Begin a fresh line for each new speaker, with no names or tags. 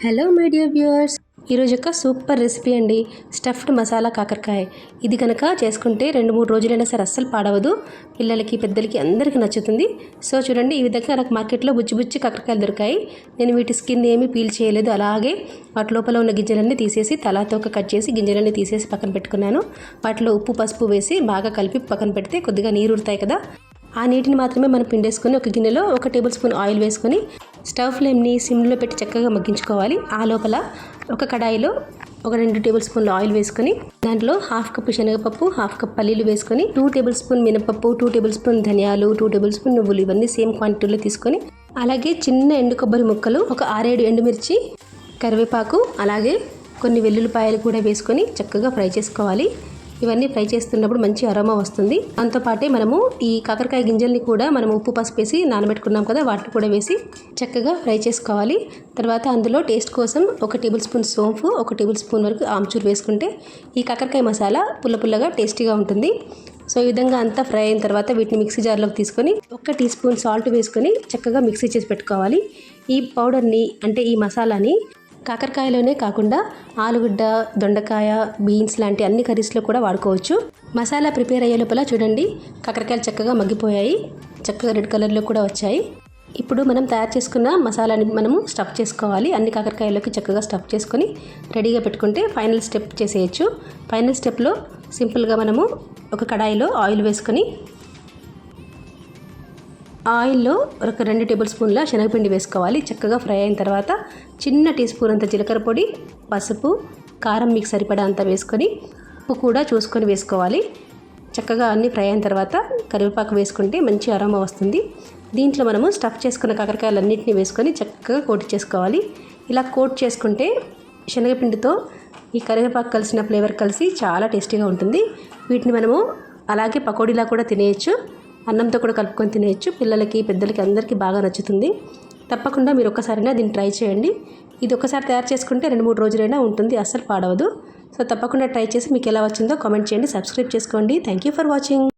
Hello my dear viewers ఈరోజు యొక్క super recipe అండి స్టఫ్డ్ మసాలా కాకరకాయ. ఇది కనుక చేసుకుంటే రెండు మూడు రోజులైనా సరే అస్సలు పాడవదు పిల్లలకి పెద్దలకి అందరికీ నచ్చుతుంది. సో చూడండి ఈ విధంగా నాకు మార్కెట్లో బుచ్చి బుచ్చి కాకరకాయలు దొరికాయి. నేను వీటి స్కిన్ ఏమీ పీల్ చేయలేదు అలాగే వాటి లోపల ఉన్న గింజలన్నీ తీసేసి తలాతోక కట్ చేసి గింజలన్నీ తీసేసి పక్కన పెట్టుకున్నాను. వాటిలో ఉప్పు పసుపు వేసి బాగా కలిపి పక్కన పెడితే కొద్దిగా నీరు ఉడతాయి కదా. ఆ నీటిని మాత్రమే మనం పిండేసుకొని ఒక గిన్నెలో ఒక టేబుల్ స్పూన్ ఆయిల్ వేసుకొని స్టవ్ ఫ్లేమ్ని సిమ్లో పెట్టి చక్కగా మగ్గించుకోవాలి. ఆ లోపల ఒక కడాయిలో ఒక రెండు టేబుల్ స్పూన్లు ఆయిల్ వేసుకొని దాంట్లో హాఫ్ కప్ శనగపప్పు హాఫ్ కప్ పల్లీలు వేసుకొని టూ టేబుల్ స్పూన్ మినపప్పు టూ టేబుల్ స్పూన్ ధనియాలు టూ టేబుల్ స్పూన్ నువ్వులు ఇవన్నీ సేమ్ క్వాంటిటీలో తీసుకొని అలాగే చిన్న ఎండు కొబ్బరి ముక్కలు ఒక ఆరేడు ఎండుమిర్చి కరివేపాకు అలాగే కొన్ని వెల్లుల్లిపాయలు కూడా వేసుకొని చక్కగా ఫ్రై చేసుకోవాలి. ఇవన్నీ ఫ్రై చేస్తున్నప్పుడు మంచి అరోమా వస్తుంది. దాంతోపాటే మనము ఈ కాకరకాయ గింజల్ని కూడా మనం ఉప్పు పసుపు వేసి నానబెట్టుకున్నాం కదా వాటిని కూడా వేసి చక్కగా ఫ్రై చేసుకోవాలి. తర్వాత అందులో టేస్ట్ కోసం ఒక టేబుల్ స్పూన్ సోంపు ఒక టేబుల్ స్పూన్ వరకు ఆమ్చూర్ వేసుకుంటే ఈ కాకరకాయ మసాలా పుల్ల పుల్లగా టేస్టీగా ఉంటుంది. సో ఈ విధంగా అంతా ఫ్రై అయిన తర్వాత వీటిని మిక్సీ జార్లోకి తీసుకొని ఒక టీ స్పూన్ సాల్ట్ వేసుకొని చక్కగా మిక్సీ చేసి పెట్టుకోవాలి. ఈ పౌడర్ని అంటే ఈ మసాలాని కాకరకాయలోనే కాకుండా ఆలుగడ్డ దొండకాయ బీన్స్ లాంటి అన్ని కర్రీస్లో కూడా వాడుకోవచ్చు. మసాలా ప్రిపేర్ అయ్యే లోపల చూడండి కాకరకాయలు చక్కగా మగ్గిపోయాయి. చక్కగా రెడ్ కలర్లో కూడా వచ్చాయి. ఇప్పుడు మనం తయారు చేసుకున్న మసాలాని మనము స్టఫ్ చేసుకోవాలి. అన్ని కాకరకాయలోకి చక్కగా స్టఫ్ చేసుకొని రెడీగా పెట్టుకుంటే ఫైనల్ స్టెప్ చేసేయచ్చు. ఫైనల్ స్టెప్లో సింపుల్గా మనము ఒక కడాయిలో ఆయిల్ వేసుకొని ఆయిల్లో ఒక రెండు టేబుల్ స్పూన్ల శనగపిండి వేసుకోవాలి. చక్కగా ఫ్రై అయిన తర్వాత చిన్న టీ స్పూన్ అంత జీలకర్ర పొడి పసుపు కారం మీకు సరిపడా అంత వేసుకొని ఉప్పు కూడా చూసుకొని వేసుకోవాలి. చక్కగా అన్నీ ఫ్రై అయిన తర్వాత కరివేపాకు వేసుకుంటే మంచి అరోమా వస్తుంది. దీంట్లో మనము స్టఫ్ చేసుకున్న కాకరకాయలన్నింటినీ వేసుకొని చక్కగా కోట్ చేసుకోవాలి. ఇలా కోట్ చేసుకుంటే శనగపిండితో ఈ కరివేపాకు కలిసిన ఫ్లేవర్ కలిసి చాలా టేస్టీగా ఉంటుంది. వీటిని మనము అలాగే పకోడీలా కూడా తినేయచ్చు. అన్నంతో కూడా కలుపుకొని తినేయచ్చు. పిల్లలకి పెద్దలకి అందరికీ బాగా నచ్చుతుంది. తప్పకుండా మీరు ఒక్కసారైనా దీన్ని ట్రై చేయండి. ఇది ఒకసారి తయారు చేసుకుంటే రెండు మూడు రోజులైనా ఉంటుంది అస్సలు పాడవదు. సో తప్పకుండా ట్రై చేసి మీకు ఎలా వచ్చిందో కామెంట్ చేయండి సబ్స్క్రైబ్ చేసుకోండి. Thank you for watching.